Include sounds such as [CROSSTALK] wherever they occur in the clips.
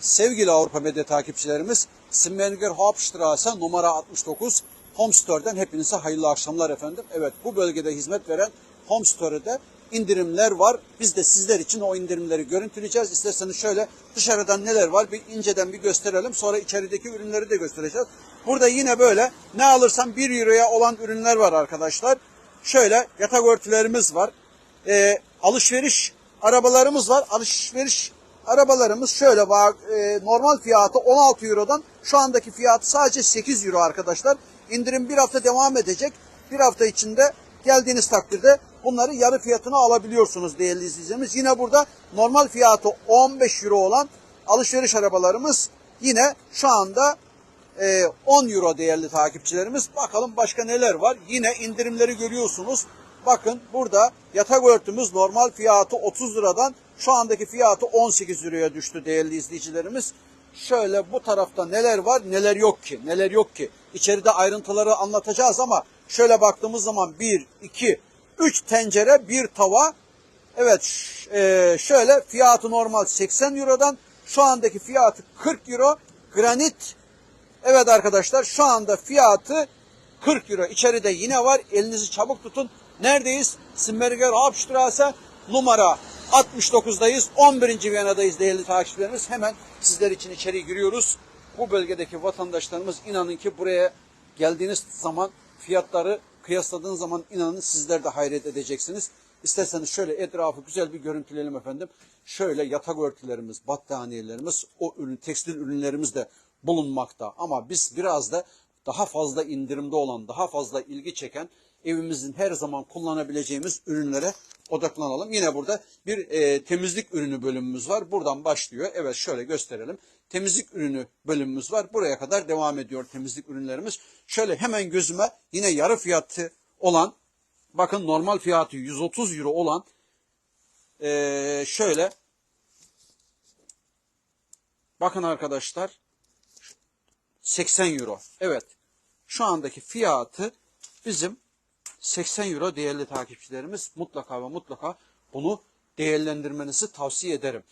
Sevgili Avrupa Medya takipçilerimiz, Simmenger Hauptstraße numara 69 Home Store'den hepinize hayırlı akşamlar efendim. Evet bu bölgede hizmet veren Home Store'da indirimler var. Biz de sizler için o indirimleri görüntüleyeceğiz. İsterseniz şöyle dışarıdan neler var bir inceden bir gösterelim. Sonra içerideki ürünleri de göstereceğiz. Burada yine böyle ne alırsan 1 euroya olan ürünler var arkadaşlar. Şöyle yatak örtülerimiz var. Ee, alışveriş arabalarımız var. Alışveriş arabalarımız şöyle e, normal fiyatı 16 Euro'dan şu andaki fiyatı sadece 8 Euro arkadaşlar. İndirim bir hafta devam edecek. Bir hafta içinde geldiğiniz takdirde bunları yarı fiyatına alabiliyorsunuz değerli izleyicilerimiz. Yine burada normal fiyatı 15 Euro olan alışveriş arabalarımız yine şu anda e, 10 Euro değerli takipçilerimiz. Bakalım başka neler var. Yine indirimleri görüyorsunuz. Bakın burada yatak örtümüz normal fiyatı 30 liradan şu andaki fiyatı 18 liraya düştü değerli izleyicilerimiz. Şöyle bu tarafta neler var neler yok ki neler yok ki. İçeride ayrıntıları anlatacağız ama şöyle baktığımız zaman 1, 2, 3 tencere, bir tava. Evet e, şöyle fiyatı normal 80 Euro'dan şu andaki fiyatı 40 Euro. Granit Evet arkadaşlar şu anda fiyatı 40 euro. İçeride yine var. Elinizi çabuk tutun. Neredeyiz? Simmerger Hauptstraße numara 69'dayız. 11. Viyana'dayız değerli takipçilerimiz. Hemen sizler için içeri giriyoruz. Bu bölgedeki vatandaşlarımız inanın ki buraya geldiğiniz zaman fiyatları kıyasladığınız zaman inanın sizler de hayret edeceksiniz. İsterseniz şöyle etrafı güzel bir görüntüleyelim efendim. Şöyle yatak örtülerimiz, battaniyelerimiz, o ürün, tekstil ürünlerimiz de bulunmakta. Ama biz biraz da daha fazla indirimde olan, daha fazla ilgi çeken evimizin her zaman kullanabileceğimiz ürünlere odaklanalım. Yine burada bir e, temizlik ürünü bölümümüz var. Buradan başlıyor. Evet şöyle gösterelim. Temizlik ürünü bölümümüz var. Buraya kadar devam ediyor temizlik ürünlerimiz. Şöyle hemen gözüme yine yarı fiyatı olan bakın normal fiyatı 130 euro olan e, şöyle bakın arkadaşlar 80 euro. Evet. Şu andaki fiyatı bizim 80 euro değerli takipçilerimiz mutlaka ve mutlaka bunu değerlendirmenizi tavsiye ederim.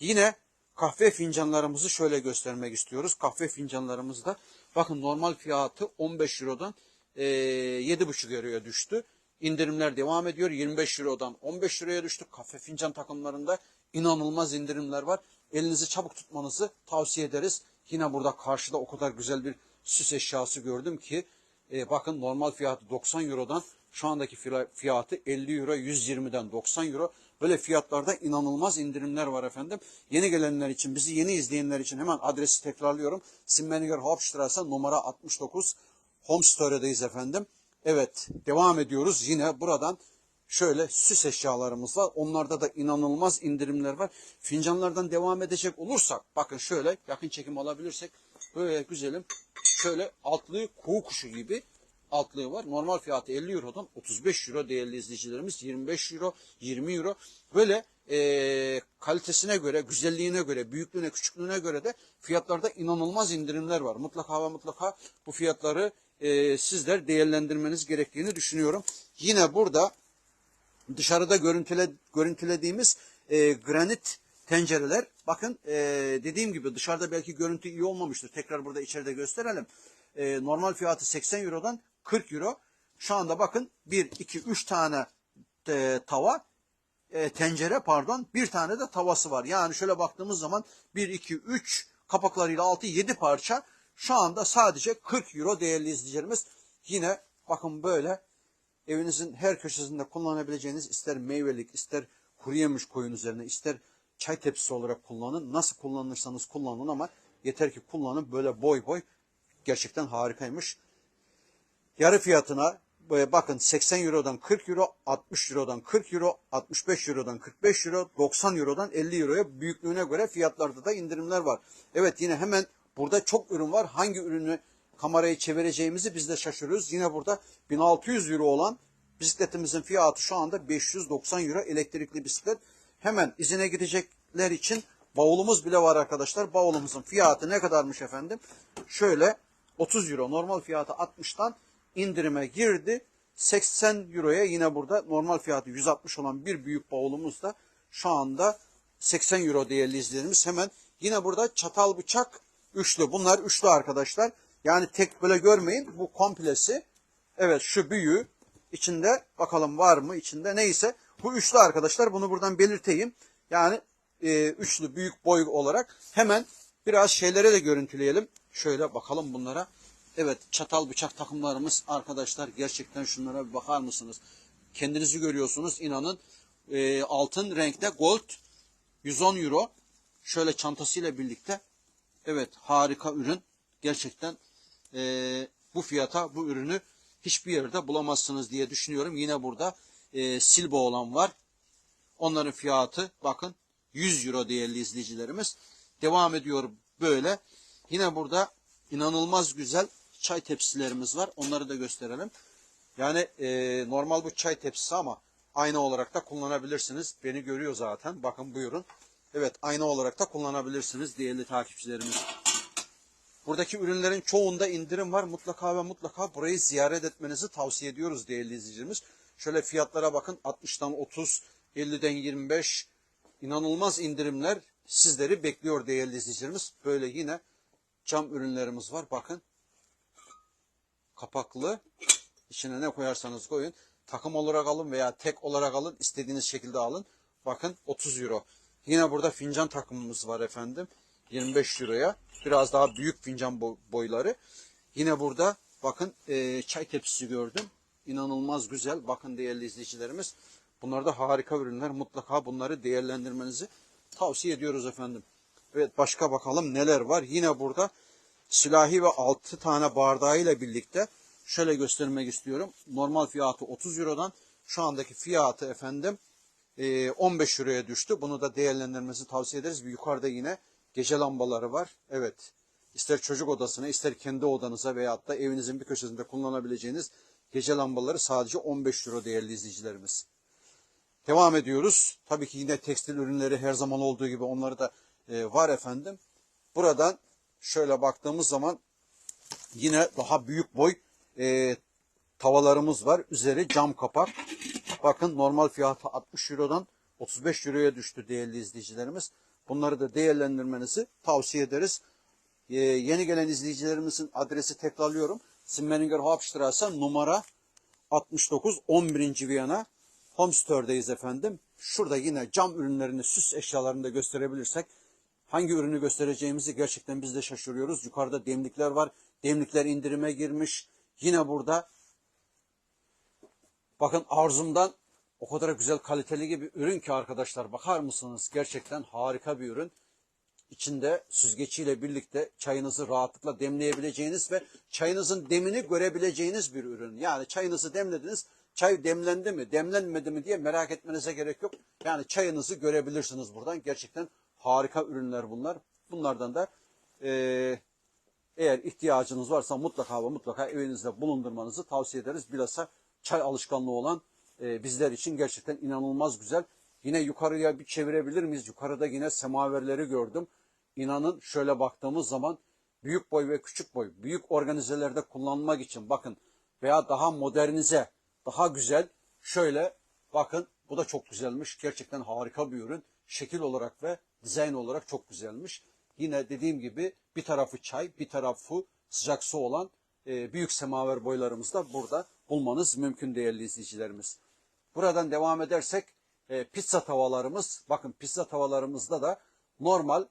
Yine kahve fincanlarımızı şöyle göstermek istiyoruz. Kahve fincanlarımız da bakın normal fiyatı 15 Euro'dan e, 7,5 Euro'ya düştü. İndirimler devam ediyor. 25 Euro'dan 15 Euro'ya düştü. Kahve fincan takımlarında inanılmaz indirimler var. Elinizi çabuk tutmanızı tavsiye ederiz. Yine burada karşıda o kadar güzel bir süs eşyası gördüm ki e, bakın normal fiyatı 90 Euro'dan şu andaki fiyatı 50 Euro 120'den 90 Euro. Böyle fiyatlarda inanılmaz indirimler var efendim. Yeni gelenler için, bizi yeni izleyenler için hemen adresi tekrarlıyorum. Simmeniger Hauptstraße numara 69 Home Store'dayız efendim. Evet devam ediyoruz. Yine buradan şöyle süs eşyalarımız var. Onlarda da inanılmaz indirimler var. Fincanlardan devam edecek olursak bakın şöyle yakın çekim alabilirsek böyle güzelim şöyle altlığı kuğu kuşu gibi altlığı var. Normal fiyatı 50 Euro'dan 35 Euro değerli izleyicilerimiz 25 Euro 20 Euro böyle eee, kalitesine göre, güzelliğine göre, büyüklüğüne, küçüklüğüne göre de fiyatlarda inanılmaz indirimler var. Mutlaka ve mutlaka bu fiyatları eee, sizler değerlendirmeniz gerektiğini düşünüyorum. Yine burada dışarıda görüntüle, görüntülediğimiz e, granit tencereler. Bakın e, dediğim gibi dışarıda belki görüntü iyi olmamıştır. Tekrar burada içeride gösterelim. E, normal fiyatı 80 Euro'dan 40 Euro. Şu anda bakın 1, 2, 3 tane e, tava, e, tencere pardon bir tane de tavası var. Yani şöyle baktığımız zaman 1, 2, 3 kapaklarıyla 6, 7 parça şu anda sadece 40 Euro değerli izleyicilerimiz. Yine bakın böyle evinizin her köşesinde kullanabileceğiniz ister meyvelik, ister kuru yemiş koyun üzerine, ister çay tepsisi olarak kullanın. Nasıl kullanırsanız kullanın ama yeter ki kullanın böyle boy boy gerçekten harikaymış. Yarı fiyatına bakın 80 Euro'dan 40 Euro, 60 Euro'dan 40 Euro, 65 Euro'dan 45 Euro, 90 Euro'dan 50 Euro'ya büyüklüğüne göre fiyatlarda da indirimler var. Evet yine hemen burada çok ürün var. Hangi ürünü kamerayı çevireceğimizi biz de şaşırıyoruz. Yine burada 1600 Euro olan bisikletimizin fiyatı şu anda 590 Euro elektrikli bisiklet. Hemen izine gidecekler için bavulumuz bile var arkadaşlar. Bavulumuzun fiyatı ne kadarmış efendim? Şöyle 30 Euro normal fiyatı 60'tan indirime girdi. 80 Euro'ya yine burada normal fiyatı 160 olan bir büyük bavulumuz da şu anda 80 Euro değerli izleyenimiz hemen Yine burada çatal bıçak üçlü. Bunlar üçlü arkadaşlar. Yani tek böyle görmeyin. Bu komplesi. Evet şu büyüğü. içinde bakalım var mı içinde neyse. Bu üçlü arkadaşlar. Bunu buradan belirteyim. Yani e, üçlü büyük boy olarak hemen biraz şeylere de görüntüleyelim. Şöyle bakalım bunlara. Evet çatal bıçak takımlarımız arkadaşlar gerçekten şunlara bir bakar mısınız? Kendinizi görüyorsunuz inanın. E, altın renkte gold 110 euro. Şöyle çantasıyla birlikte. Evet harika ürün. Gerçekten e, bu fiyata bu ürünü hiçbir yerde bulamazsınız diye düşünüyorum. Yine burada e, silbo olan var. Onların fiyatı bakın 100 euro değerli izleyicilerimiz. Devam ediyor böyle. Yine burada inanılmaz güzel çay tepsilerimiz var. Onları da gösterelim. Yani e, normal bu çay tepsisi ama ayna olarak da kullanabilirsiniz. Beni görüyor zaten. Bakın buyurun. Evet ayna olarak da kullanabilirsiniz değerli takipçilerimiz. Buradaki ürünlerin çoğunda indirim var. Mutlaka ve mutlaka burayı ziyaret etmenizi tavsiye ediyoruz değerli izleyicilerimiz. Şöyle fiyatlara bakın 60'tan 30, 50'den 25 inanılmaz indirimler sizleri bekliyor değerli izleyicilerimiz. Böyle yine cam ürünlerimiz var. Bakın kapaklı içine ne koyarsanız koyun. Takım olarak alın veya tek olarak alın. istediğiniz şekilde alın. Bakın 30 euro. Yine burada fincan takımımız var efendim. 25 euroya. Biraz daha büyük fincan boy- boyları. Yine burada bakın e, çay tepsisi gördüm. İnanılmaz güzel. Bakın değerli izleyicilerimiz. Bunlar da harika ürünler. Mutlaka bunları değerlendirmenizi tavsiye ediyoruz efendim. Evet başka bakalım neler var. Yine burada silahi ve 6 tane bardağıyla birlikte şöyle göstermek istiyorum. Normal fiyatı 30 Euro'dan şu andaki fiyatı efendim e, 15 Euro'ya düştü. Bunu da değerlendirmenizi tavsiye ederiz. Bir yukarıda yine gece lambaları var. Evet. İster çocuk odasına, ister kendi odanıza veyahut da evinizin bir köşesinde kullanabileceğiniz gece lambaları sadece 15 Euro değerli izleyicilerimiz. Devam ediyoruz. Tabii ki yine tekstil ürünleri her zaman olduğu gibi onları da e, var efendim. Buradan şöyle baktığımız zaman yine daha büyük boy e, tavalarımız var. Üzeri cam kapak. Bakın normal fiyatı 60 Euro'dan 35 Euro'ya düştü değerli izleyicilerimiz. Bunları da değerlendirmenizi tavsiye ederiz. E, yeni gelen izleyicilerimizin adresi tekrarlıyorum. Simmeringer Hauptstrasse numara 69 11. Viyana Home Store'dayız efendim. Şurada yine cam ürünlerini, süs eşyalarını da gösterebilirsek hangi ürünü göstereceğimizi gerçekten biz de şaşırıyoruz. Yukarıda demlikler var. Demlikler indirime girmiş. Yine burada bakın arzumdan o kadar güzel kaliteli gibi ürün ki arkadaşlar bakar mısınız? Gerçekten harika bir ürün. İçinde süzgeciyle birlikte çayınızı rahatlıkla demleyebileceğiniz ve çayınızın demini görebileceğiniz bir ürün. Yani çayınızı demlediniz, çay demlendi mi, demlenmedi mi diye merak etmenize gerek yok. Yani çayınızı görebilirsiniz buradan. Gerçekten harika ürünler bunlar. Bunlardan da eee, eğer ihtiyacınız varsa mutlaka ve mutlaka evinizde bulundurmanızı tavsiye ederiz. Bilhassa çay alışkanlığı olan e, bizler için gerçekten inanılmaz güzel. Yine yukarıya bir çevirebilir miyiz? Yukarıda yine semaverleri gördüm. İnanın şöyle baktığımız zaman büyük boy ve küçük boy, büyük organizelerde kullanmak için bakın veya daha modernize, daha güzel şöyle bakın bu da çok güzelmiş. Gerçekten harika bir ürün. Şekil olarak ve dizayn olarak çok güzelmiş. Yine dediğim gibi bir tarafı çay, bir tarafı sıcak su olan e, büyük semaver boylarımızı da burada bulmanız mümkün değerli izleyicilerimiz. Buradan devam edersek e, pizza tavalarımız, bakın pizza tavalarımızda da normal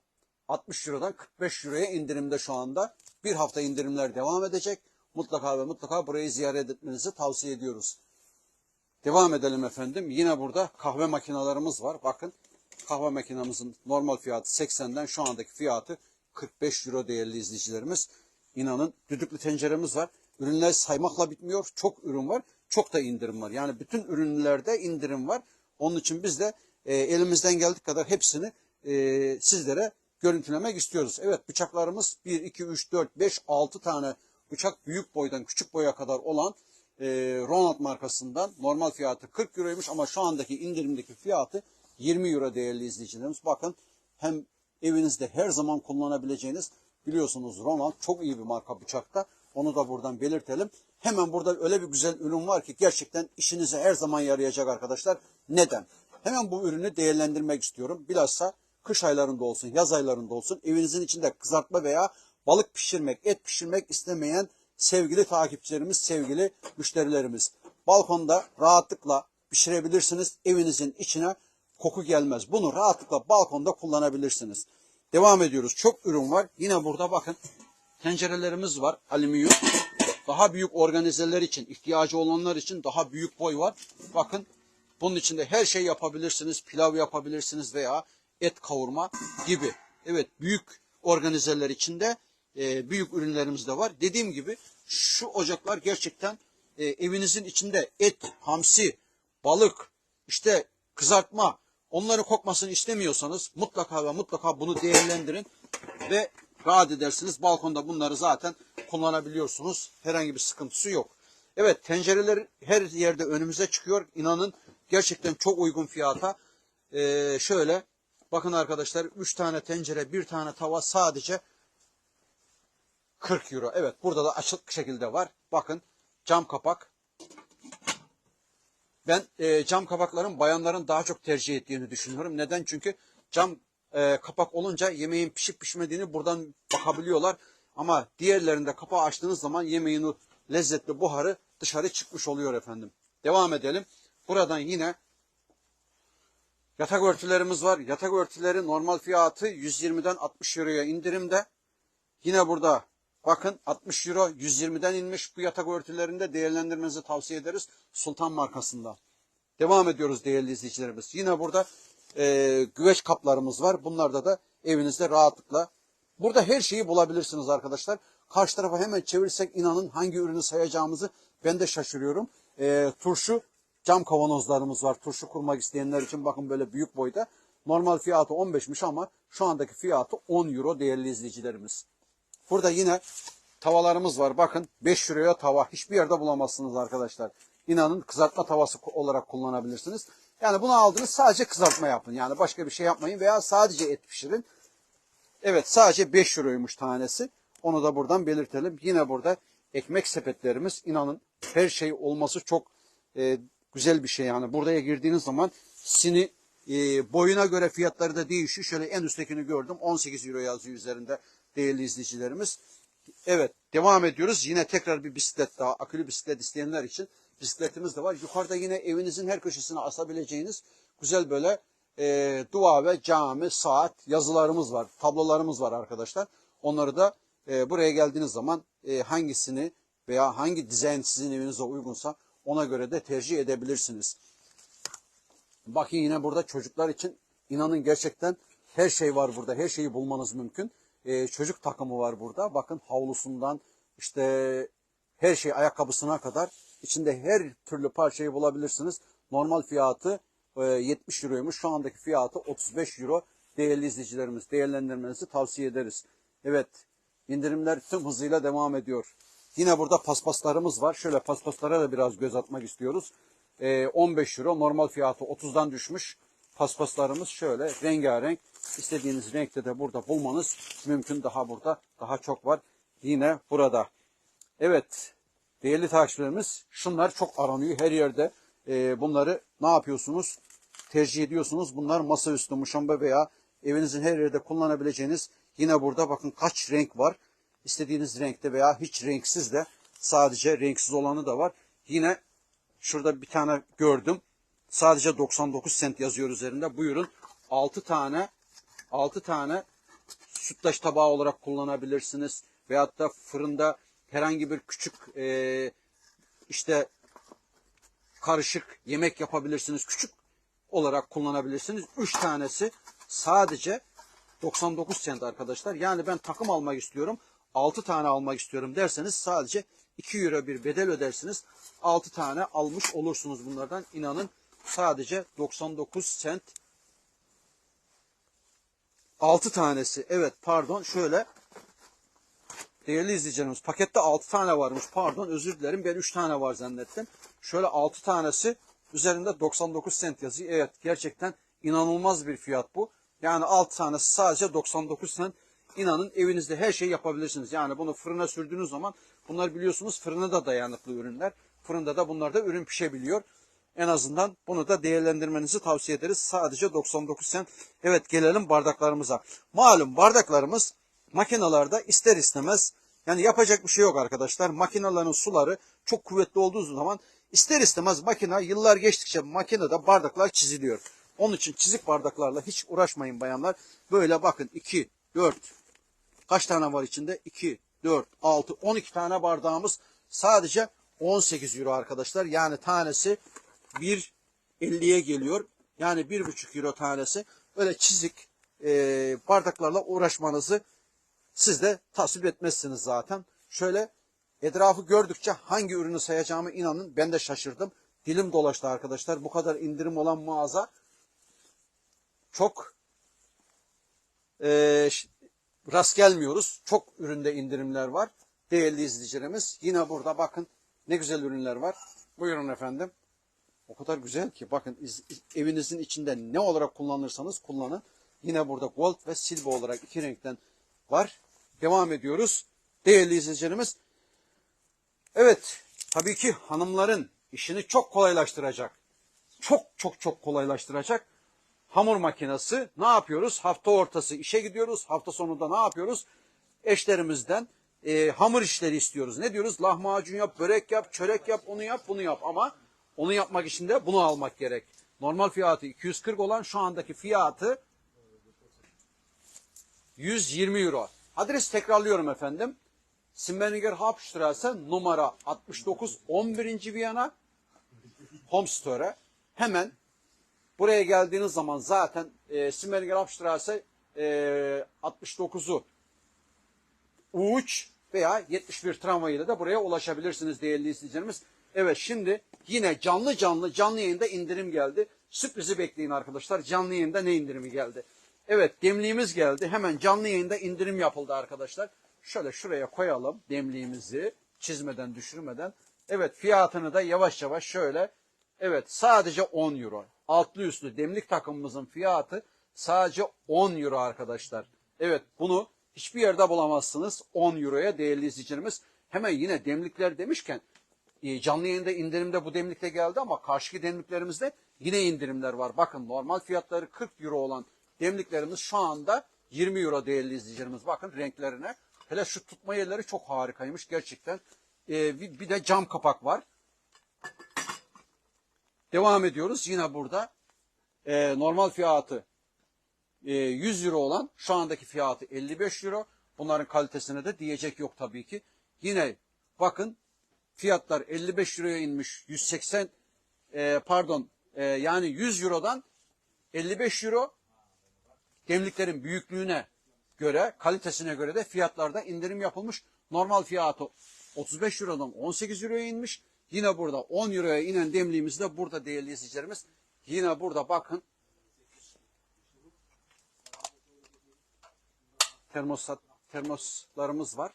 60 Euro'dan 45 Euro'ya indirimde şu anda. Bir hafta indirimler devam edecek. Mutlaka ve mutlaka burayı ziyaret etmenizi tavsiye ediyoruz. Devam edelim efendim. Yine burada kahve makinalarımız var. Bakın kahve makinamızın normal fiyatı 80'den şu andaki fiyatı 45 euro değerli izleyicilerimiz. İnanın düdüklü tenceremiz var. Ürünler saymakla bitmiyor. Çok ürün var. Çok da indirim var. Yani bütün ürünlerde indirim var. Onun için biz de e, elimizden geldiği kadar hepsini e, sizlere görüntülemek istiyoruz. Evet bıçaklarımız 1, 2, 3, 4, 5, 6 tane bıçak büyük boydan küçük boya kadar olan e, Ronald markasından normal fiyatı 40 euroymuş ama şu andaki indirimdeki fiyatı 20 euro değerli izleyicilerimiz. Bakın hem evinizde her zaman kullanabileceğiniz biliyorsunuz Ronald çok iyi bir marka bıçakta. Onu da buradan belirtelim. Hemen burada öyle bir güzel ürün var ki gerçekten işinize her zaman yarayacak arkadaşlar. Neden? Hemen bu ürünü değerlendirmek istiyorum. Bilhassa kış aylarında olsun, yaz aylarında olsun evinizin içinde kızartma veya balık pişirmek, et pişirmek istemeyen sevgili takipçilerimiz, sevgili müşterilerimiz. Balkonda rahatlıkla pişirebilirsiniz. Evinizin içine koku gelmez. Bunu rahatlıkla balkonda kullanabilirsiniz. Devam ediyoruz. Çok ürün var. Yine burada bakın tencerelerimiz var. Alüminyum. Daha büyük organizeler için, ihtiyacı olanlar için daha büyük boy var. Bakın bunun içinde her şey yapabilirsiniz. Pilav yapabilirsiniz veya et kavurma gibi. Evet büyük organizeler içinde e, büyük ürünlerimiz de var. Dediğim gibi şu ocaklar gerçekten e, evinizin içinde et, hamsi, balık, işte kızartma onları kokmasını istemiyorsanız mutlaka ve mutlaka bunu değerlendirin ve rahat edersiniz. Balkonda bunları zaten kullanabiliyorsunuz. Herhangi bir sıkıntısı yok. Evet tencereler her yerde önümüze çıkıyor. İnanın gerçekten çok uygun fiyata. Ee, şöyle bakın arkadaşlar 3 tane tencere bir tane tava sadece 40 euro. Evet burada da açık şekilde var. Bakın cam kapak. Ben e, cam kapakların bayanların daha çok tercih ettiğini düşünüyorum. Neden? Çünkü cam e, kapak olunca yemeğin pişip pişmediğini buradan bakabiliyorlar. Ama diğerlerinde kapağı açtığınız zaman yemeğin o lezzetli buharı dışarı çıkmış oluyor efendim. Devam edelim. Buradan yine yatak örtülerimiz var. Yatak örtüleri normal fiyatı 120'den 60 euroya indirimde. Yine burada bakın 60 euro 120'den inmiş bu yatak örtülerinde değerlendirmenizi tavsiye ederiz. Sultan markasında. Devam ediyoruz değerli izleyicilerimiz. Yine burada e, güveç kaplarımız var. Bunlarda da evinizde rahatlıkla. Burada her şeyi bulabilirsiniz arkadaşlar. Karşı tarafa hemen çevirirsek inanın hangi ürünü sayacağımızı ben de şaşırıyorum. E, turşu cam kavanozlarımız var. Turşu kurmak isteyenler için bakın böyle büyük boyda. Normal fiyatı 15'miş ama şu andaki fiyatı 10 euro değerli izleyicilerimiz. Burada yine tavalarımız var. Bakın 5 euroya tava. Hiçbir yerde bulamazsınız arkadaşlar. İnanın kızartma tavası olarak kullanabilirsiniz. Yani bunu aldınız sadece kızartma yapın. Yani başka bir şey yapmayın veya sadece et pişirin. Evet sadece 5 euroymuş tanesi. Onu da buradan belirtelim. Yine burada ekmek sepetlerimiz inanın her şey olması çok e, güzel bir şey yani. Buraya girdiğiniz zaman sini e, boyuna göre fiyatları da değişiyor. Şöyle en üsttekini gördüm 18 euro yazıyor üzerinde değerli izleyicilerimiz. Evet devam ediyoruz. Yine tekrar bir bisiklet daha akülü bisiklet isteyenler için bisikletimiz de var. Yukarıda yine evinizin her köşesine asabileceğiniz güzel böyle e, dua ve cami, saat yazılarımız var. Tablolarımız var arkadaşlar. Onları da e, buraya geldiğiniz zaman e, hangisini veya hangi dizayn sizin evinize uygunsa ona göre de tercih edebilirsiniz. Bakın yine burada çocuklar için inanın gerçekten her şey var burada. Her şeyi bulmanız mümkün. Ee, çocuk takımı var burada. Bakın havlusundan işte her şey ayakkabısına kadar içinde her türlü parçayı bulabilirsiniz. Normal fiyatı e, 70 euroymuş. Şu andaki fiyatı 35 euro. Değerli izleyicilerimiz değerlendirmenizi tavsiye ederiz. Evet indirimler tüm hızıyla devam ediyor. Yine burada paspaslarımız var. Şöyle paspaslara da biraz göz atmak istiyoruz. Ee, 15 euro normal fiyatı 30'dan düşmüş. Paspaslarımız şöyle rengarenk. İstediğiniz renkte de burada bulmanız mümkün. Daha burada daha çok var. Yine burada. Evet değerli takipçilerimiz şunlar çok aranıyor her yerde. Ee, bunları ne yapıyorsunuz? Tercih ediyorsunuz. Bunlar masaüstü muşamba veya evinizin her yerde kullanabileceğiniz yine burada bakın kaç renk var istediğiniz renkte veya hiç renksiz de sadece renksiz olanı da var. Yine şurada bir tane gördüm. Sadece 99 sent yazıyor üzerinde. Buyurun 6 tane 6 tane sütlaç tabağı olarak kullanabilirsiniz. Veyahut da fırında herhangi bir küçük e, işte karışık yemek yapabilirsiniz. Küçük olarak kullanabilirsiniz. 3 tanesi sadece 99 sent arkadaşlar. Yani ben takım almak istiyorum. 6 tane almak istiyorum derseniz sadece 2 euro bir bedel ödersiniz. 6 tane almış olursunuz bunlardan. İnanın sadece 99 sent 6 tanesi. Evet pardon şöyle değerli izleyicilerimiz pakette 6 tane varmış. Pardon özür dilerim ben 3 tane var zannettim. Şöyle 6 tanesi üzerinde 99 sent yazıyor. Evet gerçekten inanılmaz bir fiyat bu. Yani 6 tanesi sadece 99 sent. İnanın evinizde her şeyi yapabilirsiniz. Yani bunu fırına sürdüğünüz zaman bunlar biliyorsunuz fırına da dayanıklı ürünler. Fırında da bunlarda ürün pişebiliyor. En azından bunu da değerlendirmenizi tavsiye ederiz. Sadece 99 sen. Evet gelelim bardaklarımıza. Malum bardaklarımız makinalarda ister istemez yani yapacak bir şey yok arkadaşlar. Makinelerin suları çok kuvvetli olduğu zaman ister istemez makine yıllar geçtikçe makinede bardaklar çiziliyor. Onun için çizik bardaklarla hiç uğraşmayın bayanlar. Böyle bakın 2, 4, kaç tane var içinde? 2, 4, 6, 12 tane bardağımız sadece 18 euro arkadaşlar. Yani tanesi 1.50'ye geliyor. Yani 1,5 euro tanesi. Böyle çizik e, bardaklarla uğraşmanızı siz de tasvip etmezsiniz zaten. Şöyle etrafı gördükçe hangi ürünü sayacağımı inanın ben de şaşırdım. Dilim dolaştı arkadaşlar. Bu kadar indirim olan mağaza çok e, rast gelmiyoruz. Çok üründe indirimler var. Değerli izleyicilerimiz yine burada bakın ne güzel ürünler var. Buyurun efendim. O kadar güzel ki bakın iz- evinizin içinde ne olarak kullanırsanız kullanın. Yine burada gold ve silver olarak iki renkten var. Devam ediyoruz. Değerli izleyicilerimiz. Evet tabii ki hanımların işini çok kolaylaştıracak. Çok çok çok kolaylaştıracak. Hamur makinesi ne yapıyoruz? Hafta ortası işe gidiyoruz. Hafta sonunda ne yapıyoruz? Eşlerimizden e, hamur işleri istiyoruz. Ne diyoruz? Lahmacun yap, börek yap, çörek yap, onu yap, bunu yap. Ama onu yapmak için de bunu almak gerek. Normal fiyatı 240 olan şu andaki fiyatı 120 euro. Adres tekrarlıyorum efendim. Simberger Hauptstraße numara 69 11. Viyana Home Store. Hemen buraya geldiğiniz zaman zaten e, Simberger Hauptstraße e, 69'u U3 veya 71 tramvayıyla da buraya ulaşabilirsiniz değerli izleyicilerimiz. Evet şimdi yine canlı canlı canlı yayında indirim geldi. Sürprizi bekleyin arkadaşlar. Canlı yayında ne indirimi geldi? Evet demliğimiz geldi. Hemen canlı yayında indirim yapıldı arkadaşlar. Şöyle şuraya koyalım demliğimizi çizmeden düşürmeden. Evet fiyatını da yavaş yavaş şöyle. Evet sadece 10 euro. Altlı üstlü demlik takımımızın fiyatı sadece 10 euro arkadaşlar. Evet bunu hiçbir yerde bulamazsınız 10 euroya değerli izleyicilerimiz. Hemen yine demlikler demişken canlı yayında indirimde bu demlikte geldi ama karşıki demliklerimizde yine indirimler var. Bakın normal fiyatları 40 euro olan demliklerimiz şu anda 20 euro değerli izleyicilerimiz. Bakın renklerine. Hele şu tutma yerleri çok harikaymış gerçekten. E, bir, bir de cam kapak var. Devam ediyoruz. Yine burada e, normal fiyatı e, 100 euro olan şu andaki fiyatı 55 euro. Bunların kalitesine de diyecek yok tabii ki. Yine bakın fiyatlar 55 euroya inmiş. 180 e, pardon e, yani 100 eurodan 55 euro demliklerin büyüklüğüne göre, kalitesine göre de fiyatlarda indirim yapılmış. Normal fiyatı 35 Euro'dan 18 Euro'ya inmiş. Yine burada 10 Euro'ya inen demliğimiz de burada değerli izleyicilerimiz. Yine burada bakın termostat, termoslarımız var.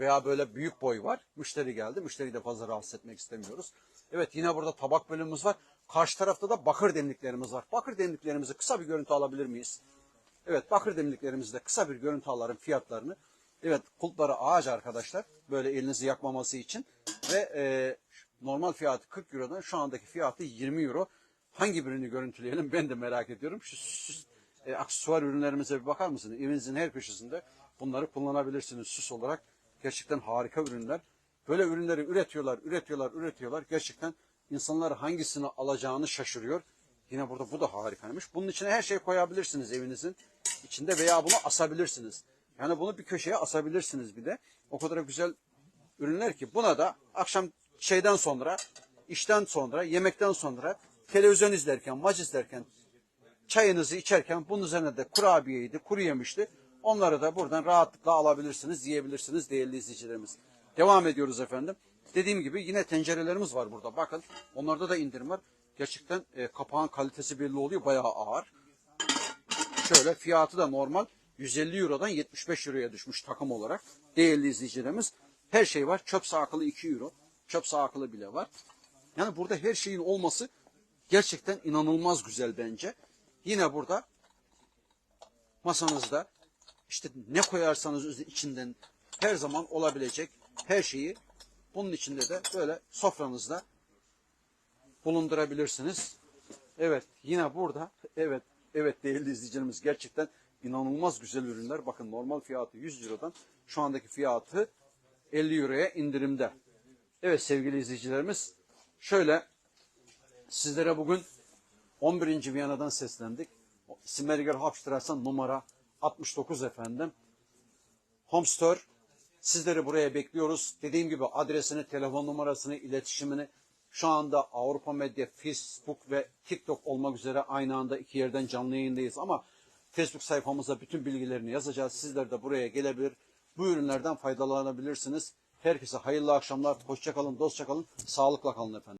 Veya böyle büyük boy var. Müşteri geldi. Müşteriyi de fazla rahatsız etmek istemiyoruz. Evet yine burada tabak bölümümüz var. Karşı tarafta da bakır demliklerimiz var. Bakır demliklerimizi kısa bir görüntü alabilir miyiz? Evet bakır demliklerimizde kısa bir görüntü alalım fiyatlarını. Evet kulpları ağaç arkadaşlar. Böyle elinizi yakmaması için. Ve e, normal fiyatı 40 Euro'dan şu andaki fiyatı 20 Euro. Hangi birini görüntüleyelim [LAUGHS] ben de merak ediyorum. Şu süs, e, aksesuar ürünlerimize bir bakar mısınız? Evinizin her köşesinde bunları kullanabilirsiniz süs olarak. Gerçekten harika ürünler. Böyle ürünleri üretiyorlar, üretiyorlar, üretiyorlar. Gerçekten insanlar hangisini alacağını şaşırıyor. Yine burada bu da harikaymış. Bunun içine her şey koyabilirsiniz evinizin içinde veya bunu asabilirsiniz. Yani bunu bir köşeye asabilirsiniz bir de. O kadar güzel ürünler ki buna da akşam şeyden sonra, işten sonra, yemekten sonra televizyon izlerken, maç izlerken, çayınızı içerken bunun üzerine de kurabiyeydi, kuru yemişti. Onları da buradan rahatlıkla alabilirsiniz, yiyebilirsiniz değerli izleyicilerimiz. Devam ediyoruz efendim. Dediğim gibi yine tencerelerimiz var burada. Bakın onlarda da indirim var. Gerçekten e, kapağın kalitesi belli oluyor. Bayağı ağır. Şöyle fiyatı da normal 150 Euro'dan 75 Euro'ya düşmüş takım olarak. Değerli izleyicilerimiz her şey var. Çöp sakılı 2 Euro. Çöp sakılı bile var. Yani burada her şeyin olması gerçekten inanılmaz güzel bence. Yine burada masanızda işte ne koyarsanız içinden her zaman olabilecek her şeyi bunun içinde de böyle sofranızda bulundurabilirsiniz. Evet yine burada evet evet değerli izleyicilerimiz gerçekten inanılmaz güzel ürünler. Bakın normal fiyatı 100 Euro'dan şu andaki fiyatı 50 Euro'ya indirimde. Evet sevgili izleyicilerimiz şöyle sizlere bugün 11. Viyana'dan seslendik. Simeriger Hauptstrasse numara 69 efendim. Home Store. Sizleri buraya bekliyoruz. Dediğim gibi adresini, telefon numarasını, iletişimini şu anda Avrupa Medya, Facebook ve TikTok olmak üzere aynı anda iki yerden canlı yayındayız ama Facebook sayfamıza bütün bilgilerini yazacağız. Sizler de buraya gelebilir. Bu ürünlerden faydalanabilirsiniz. Herkese hayırlı akşamlar. Hoşça kalın, dostça kalın. Sağlıkla kalın efendim.